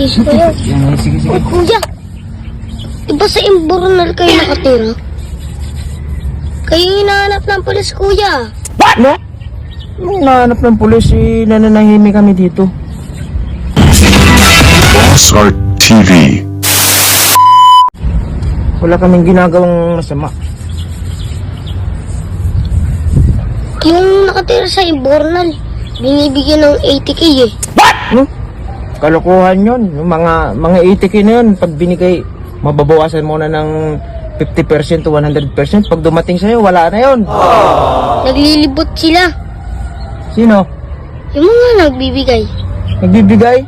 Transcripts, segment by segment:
pulis kayo. Yan, sige, sige. Ay, kuya. Diba sa imbornal kayo nakatira? Kayo yung hinahanap ng pulis, kuya. No? Nung nahanap ng pulis, eh, nananahimik kami dito. Boss Art TV. Wala kaming ginagawang masama. Yung nakatira sa imbornal, binibigyan ng 80k eh. No? Kalokohan yun. Yung mga, mga 80k na yun, pag binigay, mababawasan mo na ng 50% to 100%. Pag dumating sa'yo, wala na yun. Naglilibot sila. Sino? Yung mga nagbibigay. Nagbibigay?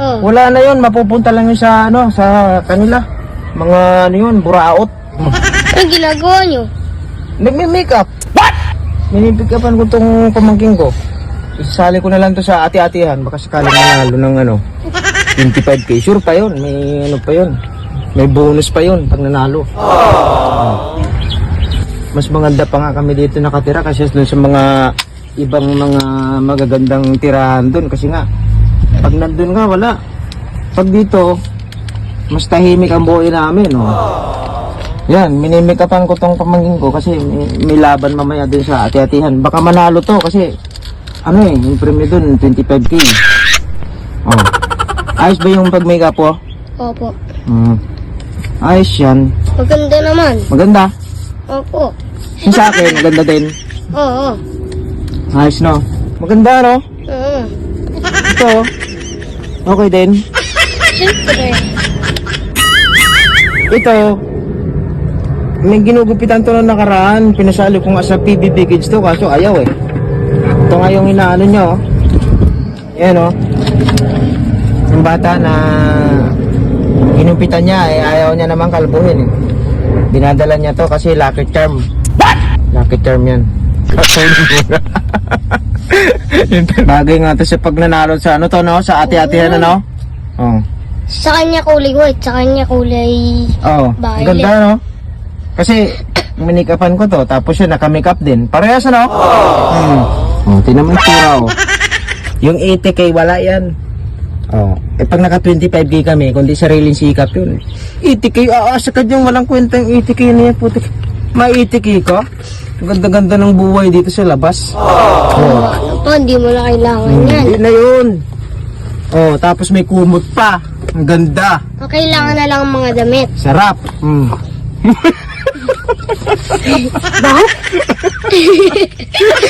Oh. Wala na yun. Mapupunta lang yun sa, ano, sa kanila. Mga, ano yun, buraot. Ano ginagawa nyo? Nagme-makeup. What? Minipikapan ko tong pamangking ko. Isasali ko na lang to sa ati-atihan. Baka sakaling manalo ng ano, 25k. Sure pa yun. May ano pa yun. May bonus pa yun pag nanalo. Mas maganda pa nga kami dito nakatira kasi dun sa mga ibang mga magagandang tirahan dun. Kasi nga, pag nandun nga, wala. Pag dito, mas tahimik ang buhay namin. Oh. Yan, minimikapan ko tong pamangkin ko kasi may, may laban mamaya dun sa ati-atihan. Baka manalo to kasi ano eh, yung premyo dun, 25k. Oh. Ayos ba yung pag-makeup ko? Opo. Hmm. Ayos yan. Maganda naman. Maganda. Opo. Yung sa akin, maganda din. Oo. Ayos no? Maganda no? Oo. Ito. Okay din. Siyempre. Ito. May ginugupitan to na nakaraan. Pinasali ko nga sa PBB Kids to kaso ayaw eh. Ito nga yung inaano nyo. oh. Yan oh. Yung bata na ginupitan niya eh ayaw niya naman kalbuhin eh. Dinadala niya to kasi lucky charm. What? Lucky charm yan. Bagay nga to sa pag nanalo sa ano to no? Sa ate-atehan ano? Oh. Sa kanya kulay white, sa kanya kulay... Oh, Violet. ganda no? Kasi minikapan ko to tapos yun naka-makeup din. Parehas ano? Hmm. Oh, tinan mo yung tura oh. Yung 80k wala yan. Oh, eh pag naka 25k kami, kundi sariling sikap yun. 80k, aasa ka dyan, walang kwenta yung 80k na yan, putik. May 80k ka? Ang Ganda-ganda ng buhay dito sa labas. Oh, Ito, hindi mo na kailangan yan. hindi na yun. Oh, tapos may kumot pa. Ang ganda. Ang kailangan na lang ang mga damit. Sarap. Mm. Ba?